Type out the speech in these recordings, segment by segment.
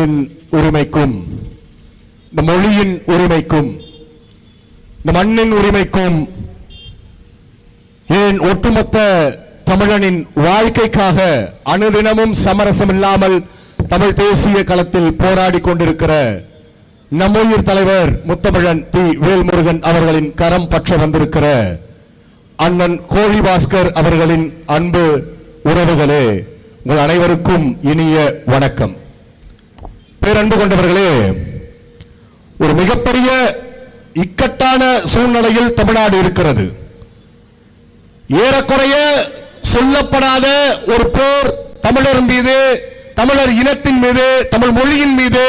இனத்தின் உரிமைக்கும் இந்த மொழியின் உரிமைக்கும் இந்த மண்ணின் உரிமைக்கும் ஏன் ஒட்டுமொத்த தமிழனின் வாழ்க்கைக்காக அனுதினமும் சமரசம் இல்லாமல் தமிழ் தேசிய களத்தில் போராடி கொண்டிருக்கிற நம்முயிர் தலைவர் முத்தமிழன் பி வேல்முருகன் அவர்களின் கரம் பற்ற வந்திருக்கிற அண்ணன் கோழி பாஸ்கர் அவர்களின் அன்பு உறவுகளே உங்கள் அனைவருக்கும் இனிய வணக்கம். பேரன்பு கொண்டவர்களே ஒரு மிகப்பெரிய இக்கட்டான சூழ்நிலையில் தமிழ்நாடு இருக்கிறது. ஏறக்குறைய சொல்லப்படாத ஒரு போர் தமிழர் மீது தமிழர் இனத்தின் மீது தமிழ் மொழியின் மீது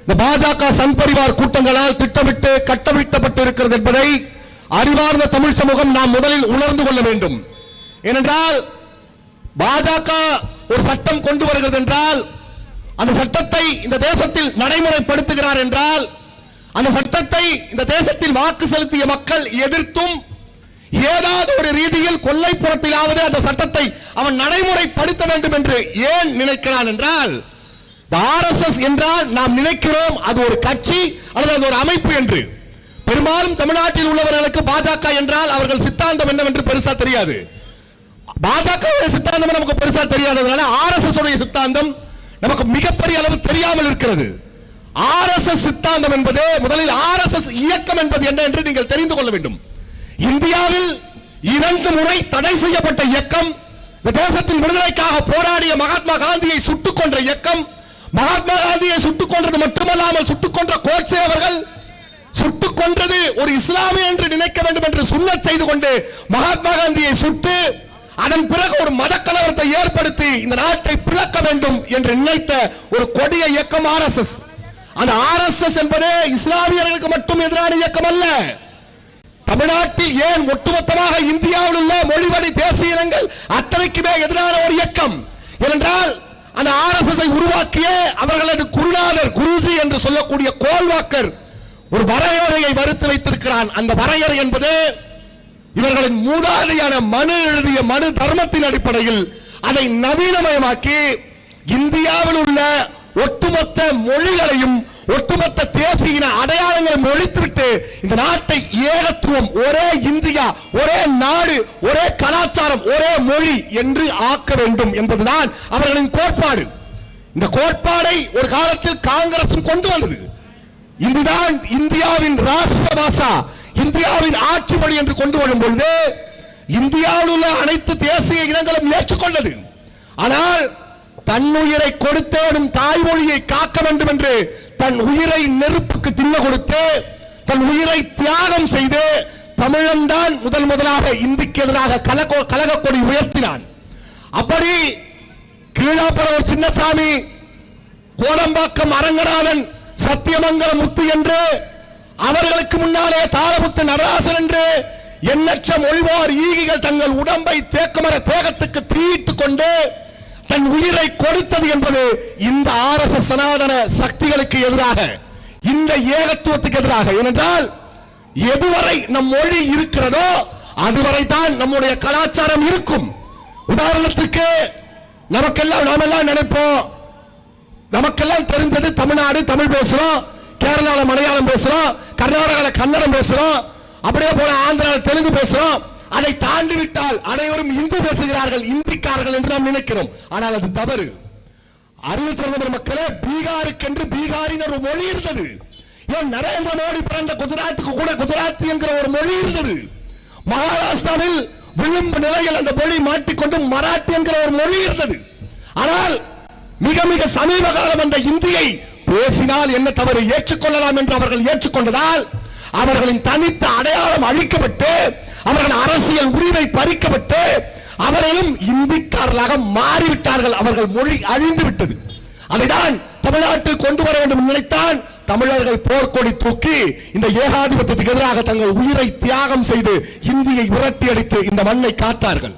இந்த பாஜக சன்பரிவார் கூட்டங்களால் திட்டமிட்டு கட்டவிழ்த்தப்பட்டு இருக்கிறது என்பதை அறிவார்ந்த தமிழ் சமூகம் நாம் முதலில் உணர்ந்து கொள்ள வேண்டும். ஏனென்றால் பாஜக ஒரு சட்டம் கொண்டு வருகிறது என்றால் அந்த சட்டத்தை இந்த தேசத்தில் நடைமுறைப்படுத்துகிறார் என்றால் அந்த சட்டத்தை இந்த தேசத்தில் வாக்கு செலுத்திய மக்கள் எதிர்த்தும் ஏதாவது ஒரு ரீதியில் கொல்லைப்புறத்திலாவது அந்த சட்டத்தை அவன் நடைமுறைப்படுத்த வேண்டும் என்று ஏன் நினைக்கிறான் என்றால் ஆர்எஸ்எஸ் என்றால் நாம் நினைக்கிறோம் அது ஒரு கட்சி அல்லது அது ஒரு அமைப்பு என்று. பெரும்பாலும் தமிழ்நாட்டில் உள்ளவர்களுக்கு பாஜக என்றால் அவர்கள் சித்தாந்தம் என்னவென்று பெருசா தெரியாது. பாஜக சித்தாந்தம் நமக்கு பெருசா தெரியாததுனால ஆர்எஸ்எஸ் உடைய சித்தாந்தம் நமக்கு மிகப்பெரிய அளவு தெரியாமல் இருக்கிறது. ஆர்எஸ்எஸ் சித்தாந்தம் என்பது முதலில் ஆர்எஸ்எஸ் இயக்கம் என்பது என்ன என்று நீங்கள் தெரிந்து கொள்ள வேண்டும். இந்தியாவில் இரண்டு முறை தடை செய்யப்பட்ட இயக்கம் இந்த தேசத்தின் விடுதலைக்காக போராடிய மகாத்மா காந்தியை சுட்டுக் கொன்ற இயக்கம் மகாத்மா காந்தியை சுட்டுக் கொன்றது மட்டுமல்லாமல் சுட்டுக் கொன்ற கோட்சே அவர்கள் சுட்டுக் கொன்றது ஒரு இஸ்லாமிய என்று நினைக்க வேண்டும் என்று சுண்ணத் செய்து கொண்டு மகாத்மா காந்தியை சுட்டு அதன் பிறகு ஒரு மத கலவரத்தை ஏற்படுத்தி இந்த நாட்டை பிளக்க வேண்டும் என்று நினைத்த ஒரு கொடிய இயக்கம் ஆர்எஸ்எஸ். அந்த ஆர்எஸ்எஸ் என்பது இஸ்லாமியர்களுக்கு மட்டும் எதிரான இயக்கம் அல்ல. தமிழ்நாட்டில் ஏன் ஒட்டுமொத்தமாக இந்தியாவில் உள்ள மொழிவழி தேசிய இனங்கள் அத்தனைக்குமே எதிரான ஒரு இயக்கம்? ஏனென்றால் அந்த ஆர்எஸ்எஸ் உருவாக்கிய அவர்களது குருநாதர் குருஜி என்று சொல்லக்கூடிய கோல்வாக்கர் ஒரு வரையறையை வறுத்து வைத்திருக்கிறான். அந்த வரையறை என்பது இவர்களின் மூதாதையான மனு எழுதிய மனு தர்மத்தின் அடிப்படையில் அதை நவீனமயமாக்கி இந்தியாவில் உள்ள ஒட்டுமொத்த மொழிகளையும் ஒட்டுமொத்த தேசிய அடையாளங்களை ஒழித்துவிட்டு இந்த நாட்டை ஏகத்துவம் ஒரே இந்தியா ஒரே நாடு ஒரே கலாச்சாரம் ஒரே மொழி என்று ஆக்க வேண்டும் என்பதுதான் அவர்களின் கோட்பாடு. இந்த கோட்பாடை ஒரு காலத்தில் காங்கிரசும் கொண்டு வந்தது. இதுதான் இந்தியாவின் ராஷ்டிர பாஷா இந்தியாவின் ஆட்சி மொழி என்று கொண்டு வரும் பொழுது இந்தியாவில் உள்ள அனைத்து தேசிய இனங்களும் ஏற்றுக்கொண்டது. ஆனால் தன்னுயிரை கொடுத்தேனும் தாய்மொழியை காக்க வேண்டும் என்று தன் உயிரை நெருப்புக்கு தின்ன கொடுத்து தன் உயிரை தியாகம் செய்து தமிழன் தான் முதல் முதலாக இந்திக்கு எதிராக கலக கொடி உயர்த்தினான். அப்படி கீழாப்பழம் சின்னசாமி கோடம்பாக்கம் அரங்கநாதன் சத்தியமங்கலம் முத்து என்று அவர்களுக்கு முன்னாலே தாளமுத்து நடராசன் என்று எண்ணற்ற மொழிவார் ஈகிகள் தங்கள் உடம்பை தேக்கமர தேகத்துக்கு தீயிட்டுக் கொண்டு தன் உயிரை கொடுத்தது என்பது இந்த ஆர் எஸ் சனாதன சக்திகளுக்கு எதிராக இந்த ஏகத்துவத்துக்கு எதிராக. ஏனென்றால் எதுவரை நம் மொழி இருக்கிறதோ அதுவரை தான் நம்முடைய கலாச்சாரம் இருக்கும். உதாரணத்துக்கு நமக்கெல்லாம் நாமெல்லாம் நினைப்போம். நமக்கெல்லாம் தெரிஞ்சது தமிழ்நாடு தமிழ் பேசுறோம். கேரளாவில் மலையாளம் பேசுறோம் கர்நாடகாவில் கன்னடம் பேசுறோம் அப்படியே போன ஆந்திராவில் தெலுங்கு பேசுறோம். அதை தாண்டி விட்டால் அனைவரும் இந்தி பேசுகிறார்கள் இந்திக்காரர்கள் என்று நாம் நினைக்கிறோம். ஆனால் அது தவறு. அறிவு சிறந்த மக்களே பீகாருக்கென்று பீகாரின் ஒரு மொழி இருந்தது. ஏன் நரேந்திர மோடி பிறந்த குஜராத்துக்கு கூட குஜராத்தி என்கிற ஒரு மொழி இருந்தது. மகாராஷ்டிராவில் விளிம்பு நிலையில் அந்த மொழி மாட்டிக்கொண்டு மராட்டி என்கிற ஒரு மொழி இருந்தது. ஆனால் மிக மிக சமீப காலம் அந்த இந்தியை பேசினால் என்ன தவறு ஏற்றுக்கொள்ளலாம் என்று அவர்கள் ஏற்றுக்கொண்டதால் அவர்களின் தனித்த அடையாளம் அழிக்கப்பட்டு அவர்கள் அரசியல் உரிமை பறிக்கப்பட்டு அவர்களும் இந்திக்காரர்களாக மாறிவிட்டார்கள். அவர்கள் மொழி அழிந்து விட்டது. அதைதான் தமிழ்நாட்டில் கொண்டு வர வேண்டும் நினைத்தான் தமிழர்கள் போர்க்கொடி தூக்கி இந்த ஏகாதிபத்தியத்துக்கு எதிராக தங்கள் உயிரை தியாகம் செய்து இந்தியை விரட்டி அடித்து இந்த மண்ணை காத்தார்கள்.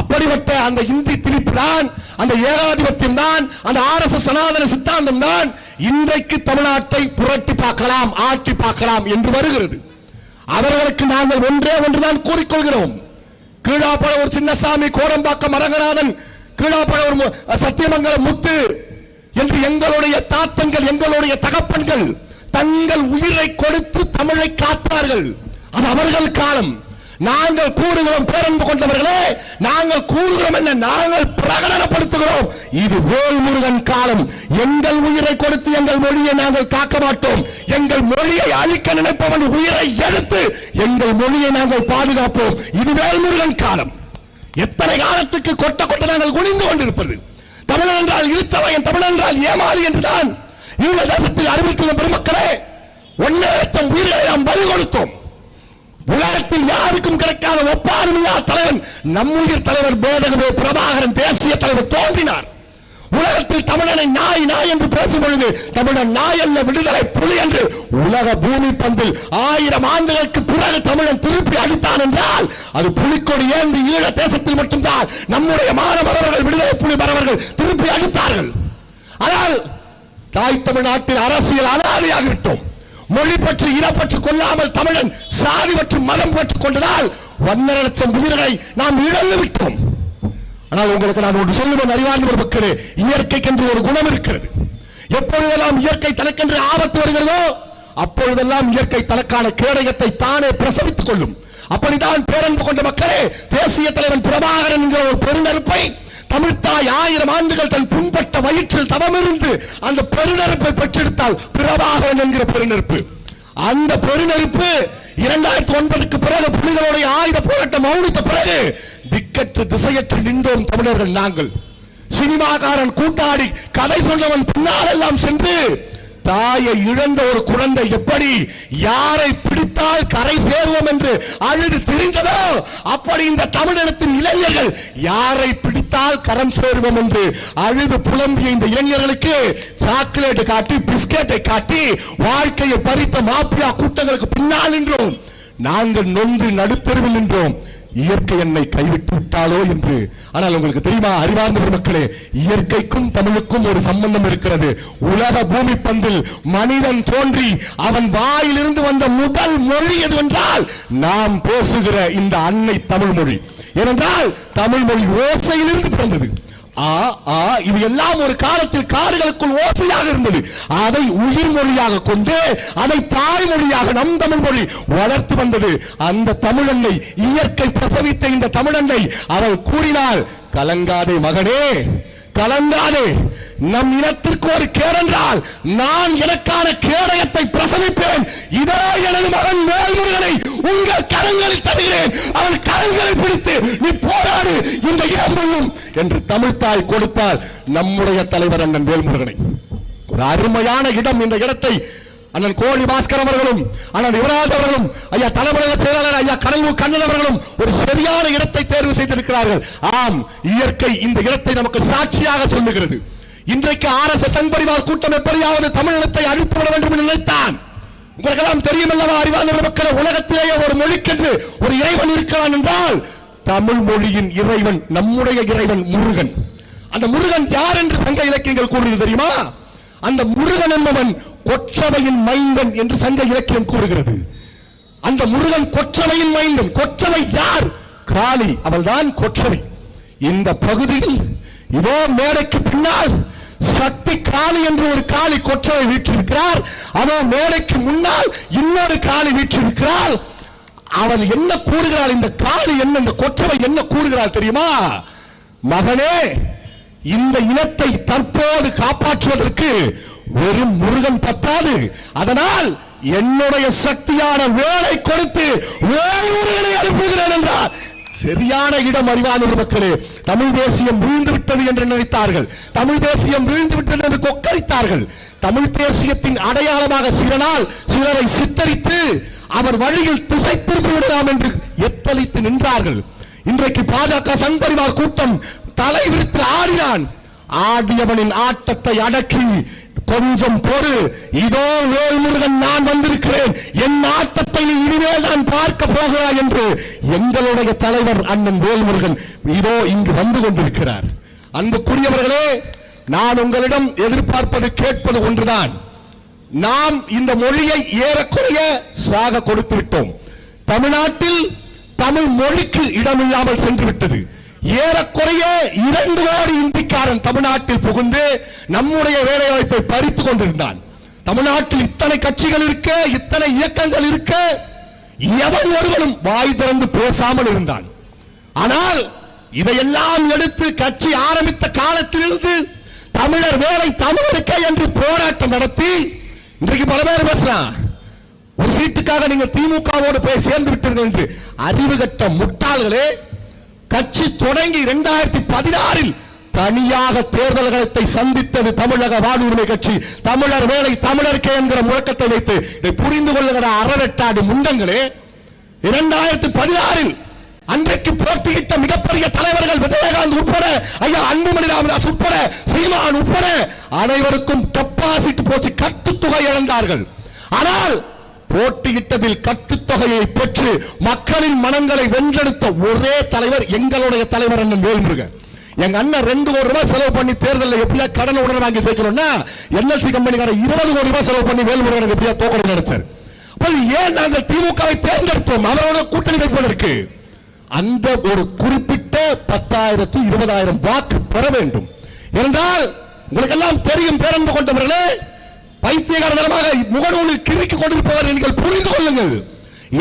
அப்படிப்பட்ட அந்த இந்தி திணிப்பு தான் அந்த ஏகாதிபத்தியம் தான் அந்த ஆர் எஸ் சனாதன சித்தாந்தம் தான் இன்றைக்கு தமிழ்நாட்டை புரட்டி பார்க்கலாம் ஆட்டி பார்க்கலாம் என்று வருகிறது. அவர்களுக்கு நாங்கள் ஒன்றே ஒன்றுதான் கூறிக்கொள்கிறோம். கீழாப்பழ ஒரு சின்னசாமி கோடம்பாக்கம் அரங்கநாதன் கீழாப்பழ ஒரு சத்தியமங்கல முத்து என்று எங்களுடைய தாத்தங்கள் எங்களுடைய தகப்பன்கள் தங்கள் உயிரை கொடுத்து தமிழை காத்தார்கள். அது அவர்கள் காலம். நாங்கள் கூறுகிறோம் பேரன்பு கொண்டவர்களே நாங்கள் கூறுகிறோம் என்ன? நாங்கள் பிரகடனப்படுத்துகிறோம். இது வேல்முருகன் காலம். எங்கள் உயிரை கொடுத்து எங்கள் மொழியை நாங்கள் காக்க மாட்டோம். எங்கள் மொழியை அழிக்க நினைப்பவன் உயிரை எடுத்து எங்கள் மொழியை நாங்கள் பாதுகாப்போம். இது வேல்முருகன் காலம். எத்தனை காலத்துக்கு கொட்ட கொட்ட நாங்கள் குனிந்து கொண்டிருப்பது? தமிழன் என்றால் இழுத்தவன் தமிழன் என்றால் ஏமாறு என்றுதான் ஈழ தேசத்தில் அறிவித்துள்ள பெருமக்களே ஒன்னே லட்சம் உயிர்களை நாம் பலி கொடுத்தோம். உலகத்தில் யாருக்கும் கிடைக்காத ஒப்பாருமையா தலைவன் நம்முயிர் தலைவர் பேதகவே பிரபாகரன் தேசிய தலைவர் தோன்றினார். உலகத்தில் தமிழனை நாய் நாய் என்று பேசும் பொழுது தமிழன் நாய் அல்ல விடுதலை புலி என்று உலக பூமி பந்தில் ஆயிரம் ஆண்டுகளுக்கு பிறகு தமிழன் திருப்பி அடித்தான் என்றால் அது புலிக்கொடி ஏந்தி ஈழ தேசத்தில் மட்டும்தான் நம்முடைய மாணவர்கள் விடுதலை புலி பரவர்கள் திருப்பி அடித்தார்கள். ஆனால் தாய் தமிழ்நாட்டில் அரசியல் அனாதையாகிவிட்டோம். மொழி பற்றி இனப்பற்று கொள்ளாமல் தமிழன் சாதி மற்றும் மதம் பற்றி கொண்டதால் ஒன்னரை லட்சம் உயிர்களை நாம் இழந்து விட்டோம் ஆனால் உங்களுக்கு நான் ஒன்று சொல்லுவேன் அறிவார்ந்த ஒரு மக்களே இயற்கைக்கென்று ஒரு குணம் இருக்கிறது. எப்பொழுதெல்லாம் இயற்கை தனக்கென்று ஆபத்து வருகிறதோ அப்பொழுதெல்லாம் இயற்கை தனக்கான கேடயத்தை தானே பிரசவித்துக் கொள்ளும். அப்படித்தான் பேரன்பு கொண்ட மக்களே தேசிய தலைவன் பிரபாகரன் என்கிற ஒரு பெருநெருப்பை தமிழ்த்தாய் ஆயிரம் ஆண்டுகள் தன் புண்பட்ட வயிற்றில் தவமிருந்து அந்த பெருநெருப்பை பெற்றெடுத்தால் பிரபாகரன் என்கிற பெருநெருப்பு. அந்த பெருநெருப்பு இரண்டாயிரத்தி ஒன்பதுக்கு பிறகு புலிகளுடைய ஆயுத போராட்டம் மௌனித்த பிறகு திக்கற்று திசையற்று நின்றோம் தமிழர்கள் நாங்கள். சினிமாக்காரன் கூட்டாடி கதை சொன்னவன் பின்னாலெல்லாம் சென்று தாயை இழந்த ஒரு குழந்தை எப்படி? யாரை பிடித்தால் கரை சேருவோம் என்று அழுது திரிந்ததோ அப்படி இந்த தமிழினத்தின் இளைஞர்கள் யாரை பிடித்தால் கரம் சேருவோம் என்று அழுது புலம்பிய இந்த இளைஞர்களுக்கு சாக்லேட் காட்டி பிஸ்கெட்டை காட்டி வாழ்க்கையை பறித்த மாப்பியா கூட்டங்களுக்கு பின்னால் நின்றோம். நாங்கள் நொந்து நடுத்தருவில் நின்றோம். இயற்கை என்னை கைவிட்டு விட்டாலோ என்று. ஆனால் உங்களுக்கு தெரியுமா அறிவார்ந்த மக்களே இயற்கைக்கும் தமிழுக்கும் ஒரு சம்பந்தம் இருக்கிறது. உலக பூமி பந்தில் மனிதன் தோன்றி அவன் வாயிலிருந்து வந்த முதல் மொழி எதுவென்றால் நாம் பேசுகிற இந்த அன்னை தமிழ் மொழி ஏனென்றால் தமிழ் மொழி ஓசையிலிருந்து பிறந்தது. ஆ ஆ இது எல்லாம் ஒரு காலத்தில் காடுகளுக்குள் ஓசையாக இருந்தது. அதை உயிர் மொழியாக கொண்டு அதை தாய்மொழியாக நம் தமிழ் மொழி வளர்த்து வந்தது. அந்த தமிழன்னை இயற்கை பிரசவித்த இந்த தமிழன்னை அவள் கூறினாள் கலங்காதே மகனே கலங்காதே. நம் இனத்திற்கு ஒரு கேடென்றால் நான் எனக்கான கேடயத்தை பிரசவிப்பேன். இதோ எனது மகன் மேல்முருகனை உங்கள் கரங்களில் தருகிறேன். அவன் கரங்களை பிடித்து நீ போராடு இந்த இடம் என்று தமிழ்த்தாய் கொடுத்தார் நம்முடைய தலைவர் அண்ணன் வேல்முருகனை ஒரு அருமையான இடம் இந்த இடத்தை அண்ணன் கோழி பாஸ்கர் அவர்களும் அண்ணன் யுவராஜ் அவர்களும் ஐயா தலைமுறை செயலாளர் ஐயா கடல்வு கண்ணன் அவர்களும் ஒரு சரியான இடத்தை தேர்வு செய்திருக்கிறார்கள். ஆம் இயற்கை இந்த இடத்தை நமக்கு சாட்சியாக சொல்லுகிறது. இன்றைக்கு ஆர் எஸ் எஸ் பரிவார் கூட்டம் எப்படியாவது தமிழினத்தை அழித்து விட வேண்டும் என்று நினைத்தான். உங்களுக்கெல்லாம் தெரியும் அல்லவா அறிவாளர் மக்கள் உலகத்திலேயே ஒரு மொழிக்கென்று ஒரு இறைவன் இருக்கிறான் என்றால் தமிழ் மொழியின் இறைவன் நம்முடைய இறைவன் முருகன். அந்த முருகன் யார் என்று சங்க இலக்கியங்கள் கூறுகிறது தெரியுமா? அந்த முருகன் என்பவன் கொற்றவையின் மைந்தன் என்று சங்க இலக்கியம் கூறுகிறது. அந்த முருகன் கொற்றவையின் மைந்தன். கொற்றவை யார்? காளி அவள்தான் கொற்றவை. இந்த பகுதியில் இதோ மேடைக்கு பின்னால் சக்தி காளி என்று ஒரு காளி கொற்றவை வீற்றிருக்கிறார். அதோ மேடைக்கு முன்னால் இன்னொரு காளி வீற்றிருக்கிறாள். அவள் என்ன கூறுகிறாள்? இந்த காளி என்ன? இந்த கொற்றவை என்ன கூறுகிறாள் தெரியுமா? மகனே இந்த இனத்தை தற்போது காப்பாற்றுவதற்கு வெறும் முருகன் பத்தாது. அதனால் என்னுடைய சக்தியான வேலை கொடுத்து வேறு அனுப்புகிறேன் என்றார். சரியான இடம் அறிவான மக்களே தமிழ் தேசியம் வீழ்ந்து விட்டது என்று நினைத்தார்கள். தமிழ் தேசியம் வீழ்ந்து விட்டது என்று கொக்கரித்தார்கள். தமிழ் தேசியத்தின் அடையாளமாக சிலனால் சிலரை சித்தரித்து அவர் வழியில் திசை திருப்பி விடலாம் என்று எத்தளித்து நின்றார்கள். இன்றைக்கு பாஜக சங்பரிவார் கூட்டம் தலை விரித்து ஆடினான். ஆடியவனின் ஆட்டத்தை அடக்கி கொஞ்சம் பொறு இதோ வேல்முருகன் நான் வந்திருக்கிறேன். என் ஆட்டத்தை நீ இனிமேல் நான் பார்க்க போகிறாய் என்று எங்களுடைய தலைவர் அண்ணன் வேல்முருகன் இதோ இங்கு வந்து கொண்டிருக்கிறார். அன்புக்குரியவர்களே நான் உங்களிடம் எதிர்பார்ப்பது கேட்பது ஒன்றுதான். நாம் இந்த மொழியை ஏறக்குறைய சாக கொடுத்து விட்டோம். தமிழ்நாட்டில் தமிழ் மொழிக்கு இடமில்லாமல் சென்று விட்டது ஏறக்குறைய இரண்டு கோடி இந்திக்காரன் தமிழ்நாட்டில் புகுந்து நம்முடைய வேலை வாய்ப்பை கொண்டிருந்தான். தமிழ்நாட்டில் இத்தனை கட்சிகள் இருக்க இத்தனை இயக்கங்கள் இருக்க எவன் ஒருவனும் வாய் திறந்து பேசாமல் இருந்தான். ஆனால் இதையெல்லாம் எடுத்து கட்சி ஆரம்பித்த காலத்திலிருந்து தமிழர் வேலை தமிழருக்கே என்று போராட்டம் நடத்தி இன்றைக்கு பல பேர் பேசுறான். ஒரு சீட்டுக்காக நீங்க திமுகவோடு போய் சேர்ந்து விட்டீர்கள் என்று அறிவு கட்ட முட்டாள்களே கட்சி தொடங்கி இரண்டாயிரத்தி பதினாறில் தனியாக தேர்தல்களை சந்தித்தது தமிழக வாழ்வுரிமை கட்சி. தமிழர் வேலை தமிழருக்கு என்கிற முழக்கத்தை வைத்து இதை புரிந்து கொள்ளுகிற அறவெட்டாடு முண்டங்களே இரண்டாயிரத்தி பதினாறில் அன்றைக்கு போட்டியிட்ட மிகப்பெரிய தலைவர்கள் விஜயகாந்த் உட்பட ஐயா அன்புமணி ராமதாஸ் உட்பட சீமான் உட்பட அனைவருக்கும் டெபாசிட் போச்சு கட்டுத்தொகை இழந்தார்கள். ஆனால் போட்டியிட்டதில் கட்டுத்தொகையை பெற்று மக்களின் மனங்களை வென்றெடுத்த ஒரே தலைவர் எங்களுடைய தலைவர் அண்ணன் வேல்முருகன் எங்க அண்ணன் ரெண்டு கோடி ரூபாய் செலவு பண்ணி தேர்தலில் எப்படியா கடன் உடனே வாங்கி சேர்க்கணும்னா என்எல்சி கம்பெனிக்கார இருபது கோடி ரூபாய் செலவு பண்ணி வேல்முருகன் எப்படியா தோக்கணும் நினைச்சார் ஏன் நாங்கள் திமுகவை தேர்ந்தெடுத்தோம்? அவரோட கூட்டணி வைப்பதற்கு. அந்த ஒரு குறிப்பிட்ட பத்தாயிரத்து இருபதாயிரம் வாக்கு பெற வேண்டும். என்றால் உங்களுக்கு எல்லாம் தெரியும் பேரன்பு கொண்டவர்களே பைத்தியகாரமாக முகநூலில் கிறுக்கிக் கொண்டிருப்பவர் நீங்கள் புரிந்து கொள்ளுங்கள்.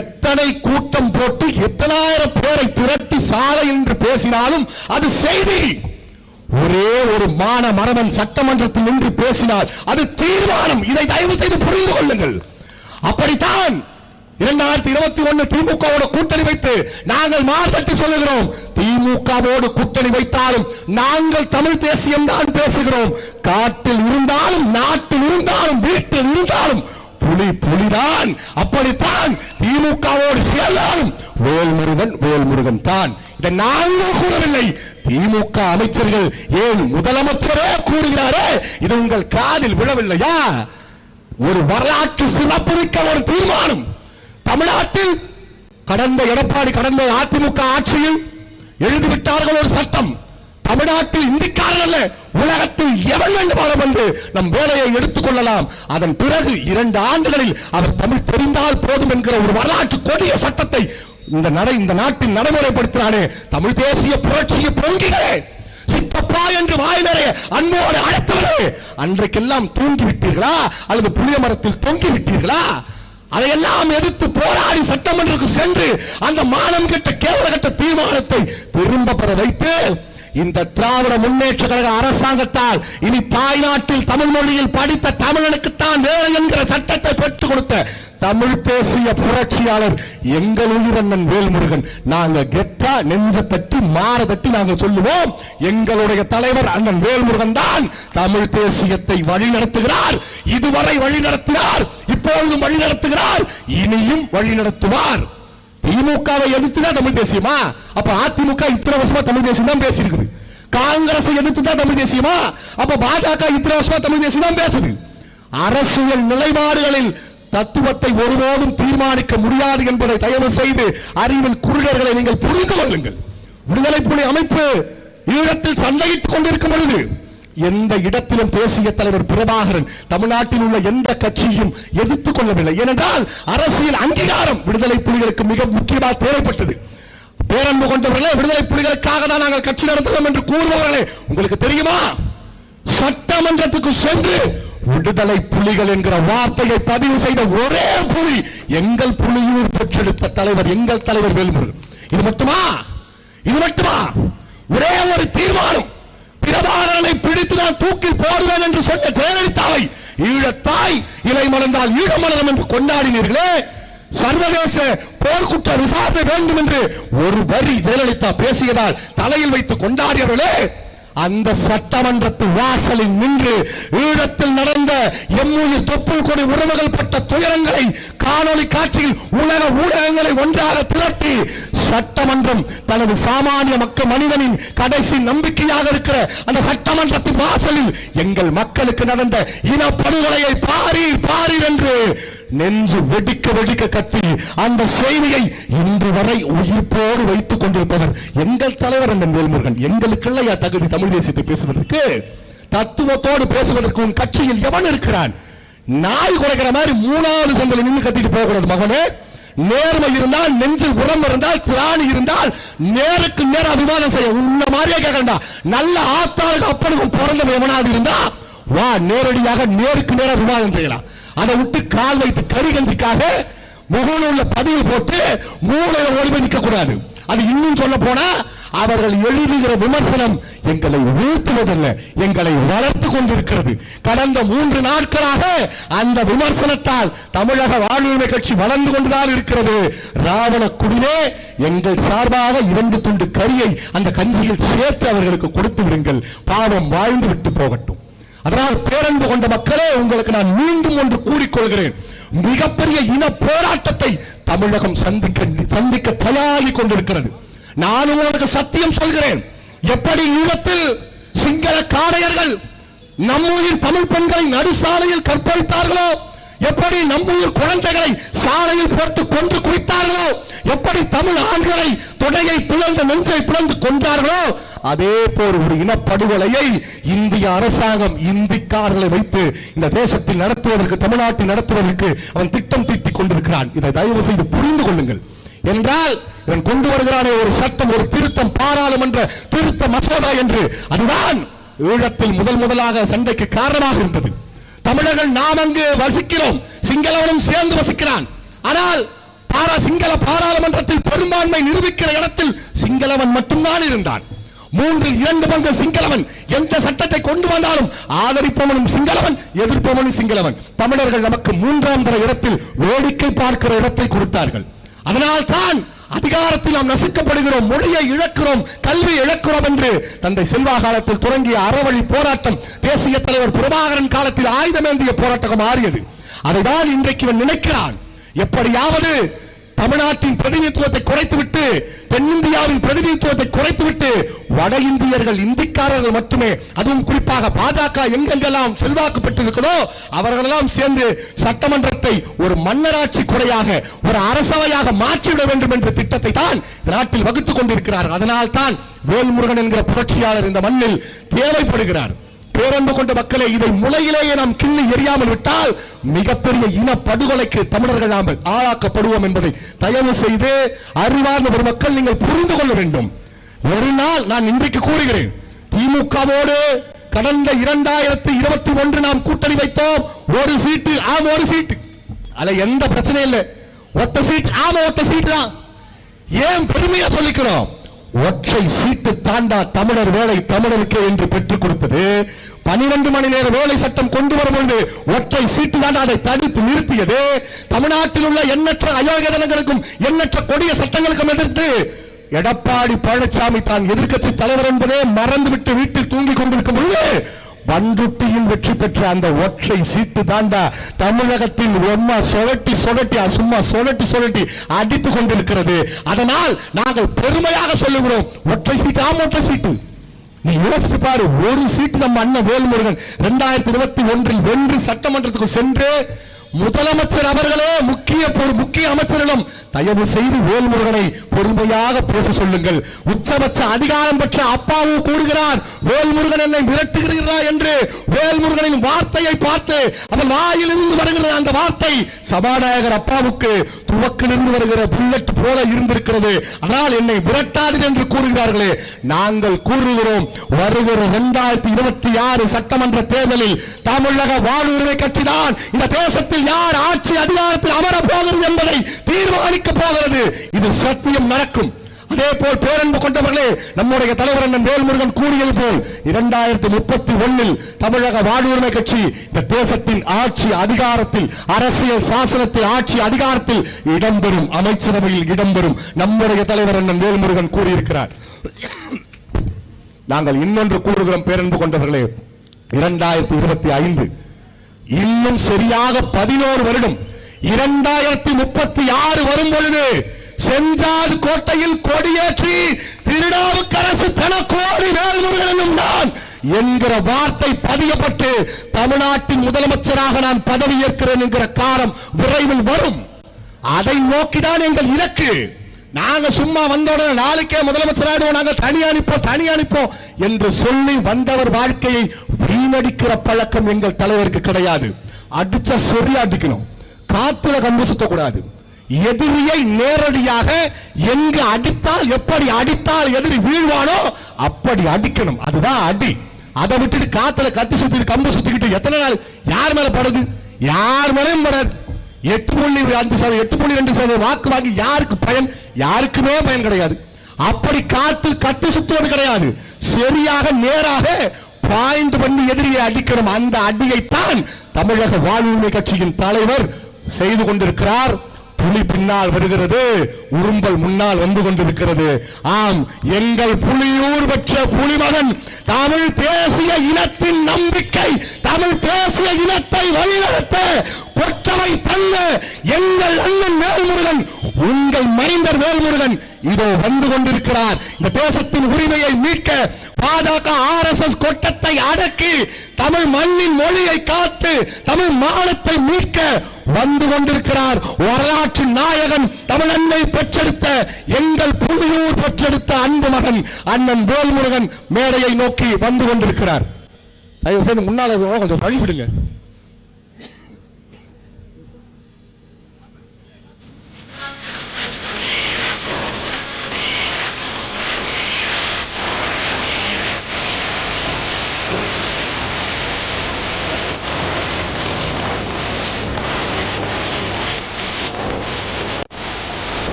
எத்தனை கூட்டம் போட்டு எத்தனாயிரம் பேரை திரட்டி சாலை என்று பேசினாலும் அது செய்தி. ஒரே ஒரு மான மரவன் சட்டமன்றத்தில் நின்று பேசினால் அது தீர்மானம். இதை தயவு செய்து புரிந்து கொள்ளுங்கள். அப்படித்தான் இரண்டாயிரத்தி இருபத்தி ஒன்னு திமுகவோட கூட்டணி வைத்து நாங்கள் மார்த்தட்டி சொல்லுகிறோம். திமுகவோடு கூட்டணி வைத்தாலும் நாங்கள் தமிழ் தேசியம் தான் பேசுகிறோம். காட்டில் இருந்தாலும் நாட்டில் இருந்தாலும் வீட்டில் இருந்தாலும் புலி புலிதான். அப்படித்தான் திமுகவோடு சேர்ந்தாலும் வேல்முருகன் வேல்முருகன் தான். இதை நாங்கள் கூறவில்லை. திமுக அமைச்சர்கள் ஏன் முதலமைச்சரே கூறுகிறாரே? இது உங்கள் காதில் விழவில்லையா? ஒரு வரலாற்று சிறப்புமிக்க ஒரு தீர்மானம். தமிழ்நாட்டில் கடந்த எடப்பாடி கடந்த அதிமுக ஆட்சியில் எழுதிவிட்டார்கள் ஒரு சட்டம். தமிழ்நாட்டில் இந்திக்காரன் அல்ல உலகத்தில் எவன் வேண்டுமானம் வந்து நம் வேலையை எடுத்துக் கொள்ளலாம். அதன் பிறகு இரண்டு ஆண்டுகளில் அவர் தமிழ் தெரிந்தால் போதும் என்கிற ஒரு வரலாற்று கொடிய சட்டத்தை இந்த நடை இந்த நாட்டில் நடைமுறைப்படுத்தினானே. தமிழ் தேசிய புரட்சிய பொங்கிகளே சித்தப்பா என்று வாயினரே அன்போடு அழைத்தவரே. அன்றைக்கெல்லாம் தூங்கி விட்டீர்களா அல்லது புளிய மரத்தில் தொங்கி விட்டீர்களா அதையெல்லாம் எதிர்த்து போராடி சட்டமன்றத்துக்கு சென்று அந்த மானம் கெட்ட கேவல கட்ட தீர்மானத்தை திரும்ப பெற வைத்து இந்த திராவிட முன்னேற்ற கழக அரசாங்கத்தால் இனி தாய்நாட்டில் தமிழ் மொழியில் படித்த தமிழனுக்குத்தான் வேலை என்கிற சட்டத்தை பெற்றுக் கொடுத்த தமிழ் பேசிய புரட்சியாளர் எங்கள் உயிரண்ணன் வேல்முருகன். நாங்க கெத்தா நெஞ்ச தட்டி மாற தட்டி நாங்க சொல்லுவோம் எங்களுடைய தலைவர் அண்ணன் வேல்முருகன் தான் தமிழ் தேசியத்தை வழிநடத்துகிறார் இதுவரை வழிநடத்தினார் இப்பொழுதும் வழிநடத்துகிறார் இனியும் வழிநடத்துவார் திமுகவை எதிர்த்துதான் தமிழ் தேசியமா? அப்ப அதிமுக இத்தனை வருஷமா தமிழ் தேசியம் தான் பேசியிருக்குது. காங்கிரஸ் எதிர்த்து தான் தமிழ் தேசியமா? அப்ப பாஜக இத்தனை வருஷமா தமிழ் தேசியம் தான் பேசுது. அரசியல் நிலைப்பாடுகளில் தத்துவத்தை ஒருபோதும் தீர்மானிக்க முடியாது என்பதை தயவு செய்து அறிவில் குருடர்களை நீங்கள் புரிந்து கொள்ளுங்கள். விடுதலை புலி அமைப்பு ஈழத்தில் சண்டையிட்டுக் கொண்டிருக்கும் பொழுது எந்த இடத்திலும் தேசிய தலைவர் பிரபாகரன் தமிழ்நாட்டில் உள்ள எந்த கட்சியும் எதிர்த்துக் கொள்ளவில்லை. ஏனென்றால் அரசியல் அங்கீகாரம் விடுதலை புலிகளுக்கு மிக முக்கியமாக தேவைப்பட்டது. பேரன்பு கொண்டவர்களே விடுதலை புலிகளுக்காக தான் நாங்கள் கட்சி நடத்துகிறோம் என்று கூறுபவர்களே உங்களுக்கு தெரியுமா? சட்டமன்றத்துக்கு சென்று விடுதலை புலிகள் என்கிற வார்த்தையை பதிவு செய்த ஒரே புலி எங்கள் புலியூர் பெற்றெடுத்த தலைவர் எங்கள் தலைவர் வேல்முருகன். இது மட்டுமா? இது மட்டுமா? ஒரே ஒரு தீர்மானம். பிரபாகரனை பிடித்து நான் தூக்கில் போடுவேன் என்று சொன்ன ஜெயலலிதாவை ஈழத்தாய் இலை மலர்ந்தால் ஈழமலரும் என்று கொண்டாடினீர்களே. சர்வதேச போர்க்குற்ற விசாரணை வேண்டும் என்று ஒரு வரி ஜெயலலிதா பேசியதால் தலையில் வைத்து கொண்டாடியவர்களே. அந்த சட்டமன்றத்து வாசலில் நின்று ஈழத்தில் நடந்த எம்முயிர் தொப்பு கொடி உறவுகள் பட்ட துயரங்களை காணொலி காட்சியில் உலக ஊடகங்களை ஒன்றாக திரட்டி சட்டமன்றம் தனது சாமானிய மக்கள் மனிதனின் கடைசி நம்பிக்கையாக இருக்கிற அந்த சட்டமன்றத்தின் வாசலில் எங்கள் மக்களுக்கு நடந்த இனப்படுகொலையை பாரீர் பாரீர் என்று நெஞ்சு வெடிக்க வெடிக்க கத்தி அந்த செய்தியை இன்று வரை உயிர்ப்போடு வைத்துக் கொண்டிருப்பவர் எங்கள் தலைவர் அண்ணன் வேல்முருகன். எங்களுக்கு இல்லையா தகுதி தமிழ் தமிழ் தேசியத்தை பேசுவதற்கு தத்துவத்தோடு பேசுவதற்கு உன் கட்சியில் எவன் இருக்கிறான்? நாய் குறைக்கிற மாதிரி மூணாவது சந்தில நின்று கத்திட்டு போகக்கூடாது மகனே. நேர்மை இருந்தால் நெஞ்சில் உரம் இருந்தால் திராணி இருந்தால் நேருக்கு நேர அபிமானம் செய்ய உன்ன மாதிரியே கேட்கண்டா நல்ல ஆத்தாளுக்கு அப்பனுக்கும் பிறந்த எவனாவது இருந்தா வா நேரடியாக நேருக்கு நேர அபிமானம் செய்யலாம். அதை விட்டு கால் வைத்து கரிகஞ்சிக்காக கஞ்சிக்காக உள்ள பதிவு போட்டு மூளையில ஓடி நிற்க கூடாது. அது இன்னும் சொல்ல போனா அவர்கள் எழுதுகிற விமர்சனம் எங்களை வீழ்த்துவதல்ல எங்களை வளர்த்து கொண்டிருக்கிறது. கடந்த மூன்று நாட்களாக அந்த விமர்சனத்தால் தமிழக வாழ்வுரிமை கட்சி வளர்ந்து கொண்டுதான் இருக்கிறது. ராவண குடிலே எங்கள் சார்பாக இரண்டு துண்டு கரியை அந்த கஞ்சியில் சேர்த்து அவர்களுக்கு கொடுத்து விடுங்கள். பாவம் வாழ்ந்து விட்டு போகட்டும். அதனால் பேரன்பு கொண்ட மக்களே உங்களுக்கு நான் மீண்டும் ஒன்று கூறிக்கொள்கிறேன் மிகப்பெரிய இன போராட்டத்தை தமிழகம் சந்திக்க சந்திக்க தயாரி கொண்டிருக்கிறது. நான் உங்களுக்கு சத்தியம் சொல்கிறேன். எப்படி ஈழத்தில் சிங்கள காடையர்கள் நம்மூரின் தமிழ் பெண்களை நடுசாலையில் கற்பழித்தார்களோ? எப்படி நம்மூர் குழந்தைகளை சாலையில் போட்டு கொன்று குவித்தார்களோ எப்படி தமிழ் ஆண்களை கொடையை பிளந்து நெஞ்சை பிளந்து கொண்டார்களோ அதே போல் ஒரு இனப்படுகொலையை இந்திய அரசாங்கம் இந்திக்காரர்களை வைத்து இந்த தேசத்தில் நடத்துவதற்கு தமிழ்நாட்டில் நடத்துவதற்கு அவன் திட்டம் தீட்டிக் கொண்டிருக்கிறான். இதை தயவு செய்து புரிந்து கொள்ளுங்கள். என்றால் இவன் கொண்டு வருகிறானே ஒரு சட்டம் ஒரு திருத்தம் பாராளுமன்ற திருத்த மசோதா என்று. அதுதான் ஈழத்தில் முதல் முதலாக சண்டைக்கு காரணமாக இருந்தது. தமிழர்கள் நாம் அங்கு வசிக்கிறோம். சிங்களவனும் சேர்ந்து வசிக்கிறான். ஆனால் பாரா சிங்கள பாராளுமன்றத்தில் பெரும்பான்மை நிரூபிக்கிற இடத்தில் சிங்களவன் மட்டும்தான் இருந்தான். மூன்றில் இரண்டு பங்கு சிங்களவன். எந்த சட்டத்தை கொண்டு வந்தாலும் ஆதரிப்பவனும் சிங்களவன் எதிர்ப்பவனும் சிங்களவன். தமிழர்கள் நமக்கு மூன்றாம் தர இடத்தில் வேடிக்கை பார்க்கிற இடத்தை கொடுத்தார்கள். அதனால் தான் அதிகாரத்தில் நாம் நசுக்கப்படுகிறோம் மொழியை இழக்கிறோம் கல்வி இழக்கிறோம் என்று தந்தை செல்வா காலத்தில் தொடங்கிய அறவழி போராட்டம் தேசிய தலைவர் பிரபாகரன் காலத்தில் ஆயுதமேந்திய போராட்டம் மாறியது. அதைதான் இன்றைக்கு இவன் நினைக்கிறான். எப்படியாவது தமிழ்நாட்டின் பிரதிநிதித்துவத்தை குறைத்துவிட்டு தென்னிந்தியாவின் பிரதிநிதித்துவத்தை குறைத்துவிட்டு வட இந்தியர்கள் இந்திக்காரர்கள் மட்டுமே அதுவும் குறிப்பாக பாஜக எங்கெங்கெல்லாம் செல்வாக்கு பெற்றிருக்கிறதோ அவர்களெல்லாம் சேர்ந்து சட்டமன்றத்தை ஒரு மன்னராட்சி குறையாக ஒரு அரசவையாக மாற்றிவிட வேண்டும் என்ற திட்டத்தை தான் நாட்டில் வகுத்துக் கொண்டிருக்கிறார்கள். அதனால் தான் வேல்முருகன் என்கிற புரட்சியாளர் இந்த மண்ணில் தேவைப்படுகிறார். பேரன்பு கொண்ட மக்களே இதை முளையிலேயே நாம் கிள்ளி எரியாமல் விட்டால் மிகப்பெரிய இன படுகொலைக்கு தமிழர்கள் நாம் ஆளாக்கப்படுவோம் என்பதை தயவு செய்து அறிவார்ந்த ஒரு மக்கள் நீங்கள் புரிந்து கொள்ள வேண்டும். ஒரு நாள் நான் இன்றைக்கு கூறுகிறேன் திமுகவோடு கடந்த இரண்டாயிரத்தி இருபத்தி ஒன்று நாம் கூட்டணி வைத்தோம் ஒரு சீட்டு ஆம் ஒரு சீட்டு. அதுல எந்த பிரச்சனையும் இல்லை. ஒத்த சீட் ஆமா ஒத்த சீட்டு தான். ஏன் பெருமையா சொல்லிக்கிறோம்? ஒற்றை சீட்டு தாண்டா தமிழர் வேலை தமிழருக்கு என்று பெற்றுக் கொடுத்தது பனிரெண்டு மணி நேர வேலை சட்டம் கொண்டு வரும்பொழுது ஒற்றை சீட்டு தாண்டா அதை தடுத்து நிறுத்தியது. தமிழ்நாட்டில் உள்ள எண்ணற்ற அயோகதனங்களுக்கும் எண்ணற்ற கொடிய சட்டங்களுக்கும் எதிர்த்து எடப்பாடி பழனிசாமி தான் எதிர்க்கட்சி தலைவர் என்பதே மறந்துவிட்டு வீட்டில் தூங்கிக் கொண்டிருக்கும் பொழுது பண்ருட்டியில் வெற்றி பெற்ற அந்த ஒற்றை சீட்டு தாண்டா தமிழகத்தின் ஒன்னா சொலட்டி சொலட்டி சும்மா சொலட்டி சொலட்டி அடித்துக் கொண்டிருக்கிறது. அதனால் நாங்கள் பெருமையாக சொல்லுகிறோம் ஒற்றை சீட்டு ஆம் ஒற்றை சீட்டு. நீ யோசிச்சு பாரு ஒரு சீட்டு நம்ம அண்ணன் வேல்முருகன் இரண்டாயிரத்தி இருபத்தி ஒன்றில் வென்று சட்டமன்றத்துக்கு சென்று முதலமைச்சர் அவர்களே முக்கிய முக்கிய அமைச்சரிடம் தயவு செய்து வேல்முருகனை பொறுமையாக பேச சொல்லுங்கள். உச்சபட்ச அதிகாரம் பெற்ற அப்பாவும் கூறுகிறார் வேல்முருகன் என்னை மிரட்டுகிறீர்களா என்று வேல்முருகனின் வார்த்தையை பார்த்து அவன் வாயிலிருந்து வருகிற அந்த வார்த்தை சபாநாயகர் அப்பாவுக்கு துவக்கிலிருந்து வருகிற புல்லட் போல இருந்திருக்கிறது. ஆனால் என்னை மிரட்டாதீர் என்று கூறுகிறார்களே நாங்கள் கூறுகிறோம் வருகிற இரண்டாயிரத்தி இருபத்தி ஆறு சட்டமன்ற தேர்தலில் தமிழக வாழ்வுரிமை கட்சிதான் இந்த தேசத்தில் யார் ஆட்சி அதிகாரத்தில் அமர போகிறது என்பதை தீர்மானிக்க போகிறது? இது சத்தியம் நடக்கும். அதே போல் பேரன்பு கொண்டவர்களே நம்முடைய தலைவர் அண்ணன் வேல்முருகன் கூறியது போல் இரண்டாயிரத்தி முப்பத்தி ஒன்னில் தமிழக வாழ்வுரிமை கட்சி இந்த தேசத்தின் ஆட்சி அதிகாரத்தில் அரசியல் சாசனத்தில் ஆட்சி அதிகாரத்தில் இடம்பெறும் அமைச்சரவையில் இடம்பெறும். நம்முடைய தலைவர் அண்ணன் வேல்முருகன் கூறியிருக்கிறார். நாங்கள் இன்னொன்று கூறுகிறோம் பேரன்பு கொண்டவர்களே. இரண்டாயிரத்தி இருபத்தி ஐந்து இன்னும் சரியாக பதினோரு வருடம் இரண்டாயிரத்தி முப்பத்தி ஆறு வரும் பொழுது செஞ்சாது கோட்டையில் கொடியேற்றி திருநாவுக்கரசு தனக்கோடி வேல்முருகனும் நான் என்கிற வார்த்தை பதியப்பட்டு தமிழ்நாட்டின் முதலமைச்சராக நான் பதவியேற்கிறேன் என்கிற காலம் விரைவில் வரும். அதை நோக்கிதான் எங்கள் இலக்கு. நாங்க சும்மா வந்த உடனே நாளைக்கே முதலமைச்சர் ஆயிடுவோம். நாங்க தனி அனுப்போம் தனி அனுப்போம் என்று சொல்லி வந்தவர் வாழ்க்கையை வீணடிக்கிற பழக்கம் எங்கள் தலைவருக்கு கிடையாது. அடிச்சா சரியா அடிக்கணும். காத்துல கம்பு சுத்தக்கூடாது. எதிரியை நேரடியாக எங்கு அடித்தால் எப்படி அடித்தால் எதிரி வீழ்வானோ அப்படி அடிக்கணும். அதுதான் அடி. அதை விட்டுட்டு காத்துல கத்தி சுத்திட்டு கம்பு சுத்திக்கிட்டு எத்தனை நாள்? யார் மேல படுது? யார் மேலேயும் படாது. எட்டு புள்ளி அஞ்சு சதவீதம் எட்டு புள்ளி ரெண்டு சதவீதம் வாக்கு வாங்கி யாருக்கு பயன்? யாருக்குமே பயன் கிடையாது. அப்படி காத்து கட்டு சுத்துவது கிடையாது. சரியாக நேராக பாய்ந்து பண்ணி எதிரியை அடிக்கணும். அந்த அடியைத்தான் தமிழக வாழ்வுரிமை கட்சியின் தலைவர் செய்து கொண்டிருக்கிறார். புலி பின்னால் வருகிறது உரும்பல் முன்னால் வந்து கொண்டிருக்கிறது. ஆம் எங்கள் புலியூர் பெற்ற புலிமகன் தமிழ் தேசிய இனத்தின் நம்பிக்கை தமிழ் தேசிய இனத்தை வழிநடத்த கொற்றவை தள்ள எங்கள் அண்ணன் வேல்முருகன் உங்கள் மைந்தர் வேல்முருகன் இதோ வந்து கொண்டிருக்கிறார். இந்த தேசத்தின் உரிமையை மீட்க பாஜக ஆர் எஸ் எஸ் கொட்டத்தை அடக்கி தமிழ் மண்ணின் மொழியை காத்து தமிழ் மானத்தை மீட்க வந்து கொண்டிருக்கிறார். வரலாற்று நாயகன் தமிழ் பெற்றெடுத்த எங்கள் புலியூர் பெற்றெடுத்த அன்பு மகன் அண்ணன் வேல்முருகன் மேடையை நோக்கி வந்து கொண்டிருக்கிறார். தயவு செய்து முன்னால் கொஞ்சம் வழிவிடுங்க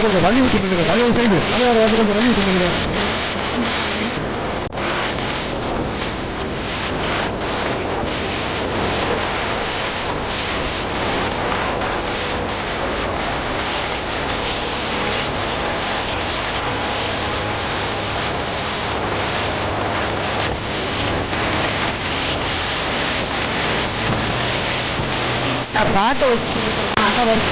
வந்து கொஞ்சம் வழி விட்டு தயவு சைடு தலைவர் வந்து கொஞ்சம் வழி விட்டு பாட்டு வச்சு அண்ணன்